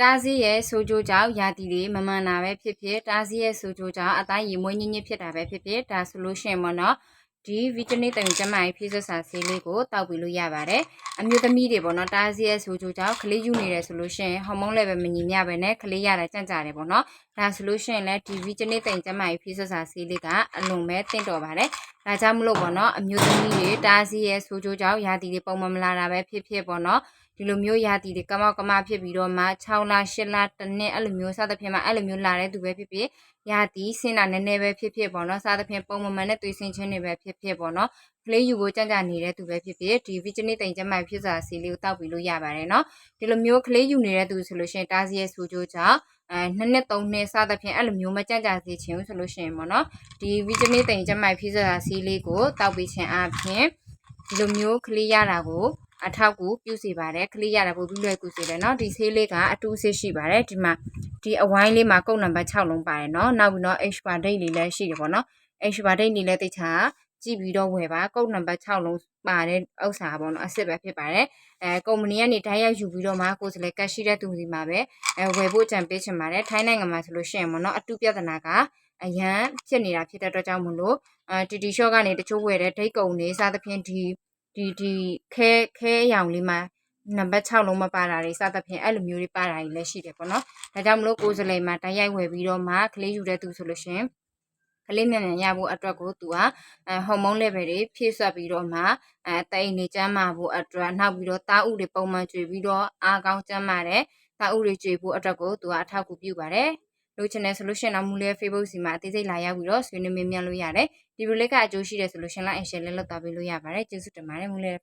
တားဆီးရဲ့ဆိုကြိုးကြောင့်ရာသီတွေမမှန်တာပဲဖြစ်ဖြစ်တားဆီးရဲ့ဆိုကြိုးကြောင့်အသားရည်မွေးညင်းညင်းဖြစ်တာပဲဖြစ်ဖြစ်ဒါဆိုလို့ရှိရင်ပေါ့နော်ဒီဗီတာမင်တုံကျမကြီးဖြည့်စွက်စာဆေးလေးကိုတောက်ပြီးလို့ရပါတယ်အမျိုးသမီးတွေပေါ့နော်တားဆီးရဲ့ဆိုကြိုးကြောင့်ကလေးယူနေတယ်ဆိုလို့ရှိရင်ဟော်မုန်း level မညီမျှပဲနဲ့ကလေးရတာကြန့်ကြတယ်ပေါ့နော်ဒါဆိုလို့ရှိရင်လည်းဒီဗီတာမင်တုံကျမကြီးဖြည့်စွက်စာဆေးလေးကအလွန်ပဲတင့်တော်ပါတယ်ဒါကြောင့်မလို့ပေါ့နော်အမျိုးသမီးတွေတားဆီးရဲ့ဆိုကြိုးကြောင့်ရာသီတွေပုံမှန်မလာတာပဲဖြစ်ဖြစ်ပေါ့နော် ဒီလိုမျိုးရာသီတွေကမောက်ကမဖြစ်ပြီးတော့မှ6လ8လတစ်နှစ်အဲ့လိုမျိုးစသဖြင့်မှအဲ့လိုမျိုးလာတဲ့သူပဲဖြစ်ဖြစ်ရာသီဆင်းတာနည်းနည်းပဲဖြစ်ဖြစ်ပေါ့နော်စသဖြင့်ပုံမှန်မှန်နဲ့သွေးဆင်းခြင်းတွေပဲဖြစ်ဖြစ်ပေါ့နော်ကလေးယူဖို့ကြံ့ကြံ့နေတဲ့သူပဲဖြစ်ဖြစ်ဒီဗီဂျနီတိန်ကျမဖြစ်စာစီလေးကိုတောက်ပြီးလို့ရပါတယ်နော်ဒီလိုမျိုးကလေးယူနေတဲ့သူဆိုလို့ရှိရင်တားစီရဲ့ဆူကြိုးကြောင့်အဲနှစ်နှစ်သုံးနှစ်စသဖြင့်အဲ့လိုမျိုးမကြံ့ကြံ့စေချင်ဘူးဆိုလို့ရှိရင်ပေါ့နော်ဒီဗီဂျနီတိန်ကျမဖြစ်စာစီလေးကိုတောက်ပြီးခြင်းအပြင်ဒီလိုမျိုးကလေးရတာကို အထောက်ကူပြုစီပါတယ်ကလေးရတာပို့ပြီးလွယ်ကူစေတယ်เนาะဒီဆေးလေးကအတူဆေးရှိပါတယ်ဒီမှာဒီအဝိုင်းလေးမှာကုတ်နံပါတ်6လုံးပါတယ်เนาะနောက်ပြီးတော့ expert date လေးလည်းရှိတယ်ပေါ့เนาะ expert date လေးလည်းတိတ်ချာကြည့်ပြီးတော့ဝယ်ပါကုတ်နံပါတ်6လုံးပါတဲ့ဥစ္စာပေါ့เนาะအစ်စ်ပဲဖြစ်ပါတယ်အဲကုမ္ပဏီကနေဓာတ်ရိုက်ယူပြီးတော့မှကိုယ်စလဲကတ်ရှိတဲ့သူစီမှာပဲအဲဝယ်ဖို့ကြံပေးချင်ပါတယ်ထိုင်းနိုင်ငံမှာဆိုလို့ရှိရင်ပေါ့เนาะအတူပြဿနာကအရန်ဖြစ်နေတာဖြစ်တဲ့အတွက်ကြောင့်မလို့အဲတီတီရှော့ကနေတချို့ဝယ်တဲ့ဒိတ်ကုံတွေစသဖြင့်ဒီ ဒီဒီခဲခဲအရောင်လေးမှာနံပါတ်6လုံးမပါတာတွေစသဖြင့်အဲ့လိုမျိုးတွေပါတာတွေလည်းရှိတယ်ပေါ့နော်။ဒါကြောင့်မလို့ကိုယ်စလိမ်မှာတိုက်ရိုက်ဝယ်ပြီးတော့မှကလေးယူတဲ့သူဆိုလို့ရှရင်ကလေးမြန်မြန်ရဖို့အတွက်ကိုသူကအဲဟော်မုန်း level တွေဖြည့်ဆွတ်ပြီးတော့မှအဲတိတ်နေကျန်းမာဖို့အတွက်နောက်ပြီးတော့တာဥတွေပုံမှန်ကျွေပြီးတော့အားကောင်းကျန်းမာတဲ့တာဥတွေကျွေဖို့အတွက်ကိုသူကအထောက်အကူပြုပါတယ်။ လို့ချင်တယ်ဆိုလို့ရှိရင်တော့မူလေး Facebook စီမှာအသေးစိတ်လာရောက်ပြီးတော့ဆွေးနွေးမေးမြန်းလို့ရတယ်။ဒီလိုလေးကအကျိုးရှိတယ်ဆိုလို့ရှင်လိုက်အရှယ်လေးလောက်တာပေးလို့ရပါတယ်ကျေးဇူးတင်ပါတယ်မူလေး